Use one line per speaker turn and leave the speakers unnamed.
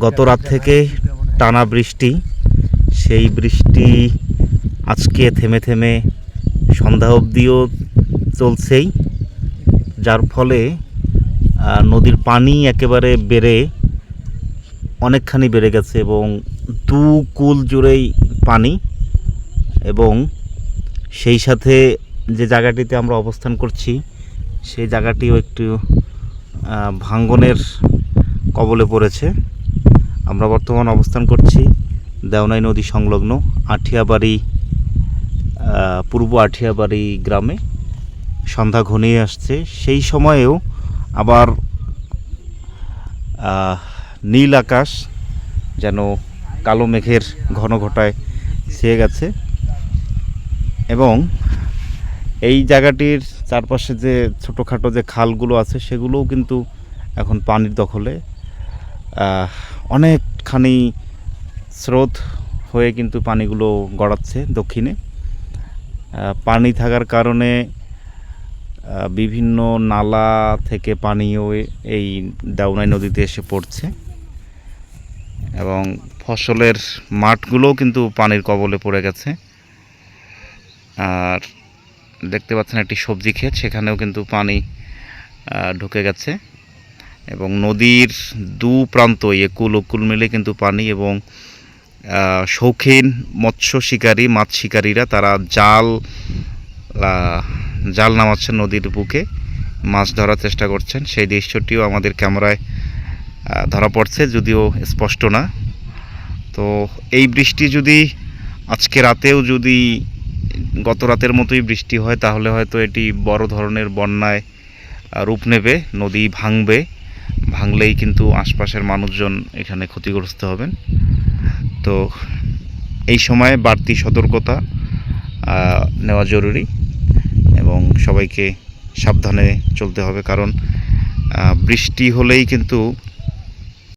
গত রাত থেকে টানা বৃষ্টি। সেই বৃষ্টি আজকে থেমে থেমে সন্ধ্যা অবধিও চলছেই। যার ফলে নদীর পানি একেবারে বেড়ে অনেকখানি বেড়ে গেছে এবং দু কুল জুড়েই পানি এবং সেই সাথে যে জায়গাটিতে আমরা অবস্থান করছি, সেই জায়গাটিও একটু ভাঙ্গনের কবলে পড়েছে। আমরা বর্তমান অবস্থান করছি দেওনাই নদী সংলগ্ন আঠিয়াবাড়ি পূর্ব আঠিয়াবাড়ি গ্রামে। সন্ধ্যা ঘনিয়ে আসছে। সেই সময়েও আবার নীল আকাশ যেন কালো মেঘের ঘন ঘটায় ছেয়ে গেছে। এবং এই জায়গাটির চারপাশে যে ছোটোখাটো যে খালগুলো আছে, সেগুলোও কিন্তু এখন পানির দখলে। অনেকখানি স্রোত হয়ে কিন্তু পানিগুলো গড়াচ্ছে দক্ষিণে। পানি থাকার কারণে বিভিন্ন নালা থেকে পানিও এই দাউনাই নদীতে এসে পড়ছে এবং ফসলের মাঠগুলোও কিন্তু পানির কবলে পড়ে গেছে। আর দেখতে পাচ্ছেন একটি সবজি ক্ষেত, সেখানেও কিন্তু পানি ঢুকে গেছে। এবং নদীর দু প্রান্ত একুল ওকুল মিলে কিন্তু পানি এবং শৌখিন মৎস্য শিকারী, মাছ শিকারীরা তারা জাল জাল নামাচ্ছেন নদীর বুকে, মাছ ধরার চেষ্টা করছেন। সেই দৃশ্যটিও আমাদের ক্যামেরায় ধরা পড়ছে, যদিও স্পষ্ট না। তো এই বৃষ্টি যদি আজকে রাতেও যদি গত রাতের মতোই বৃষ্টি হয়, তাহলে হয়তো এটি বড় ধরনের বন্যায় রূপ নেবে, নদী ভাঙবে। ভাঙলেই কিন্তু আশপাশের মানুষজন এখানে ক্ষতিগ্রস্ত হবেন। তো এই সময়ে বাড়তি সতর্কতা নেওয়া জরুরি এবং সবাইকে সাবধানে চলতে হবে কারণ বৃষ্টি হলেই কিন্তু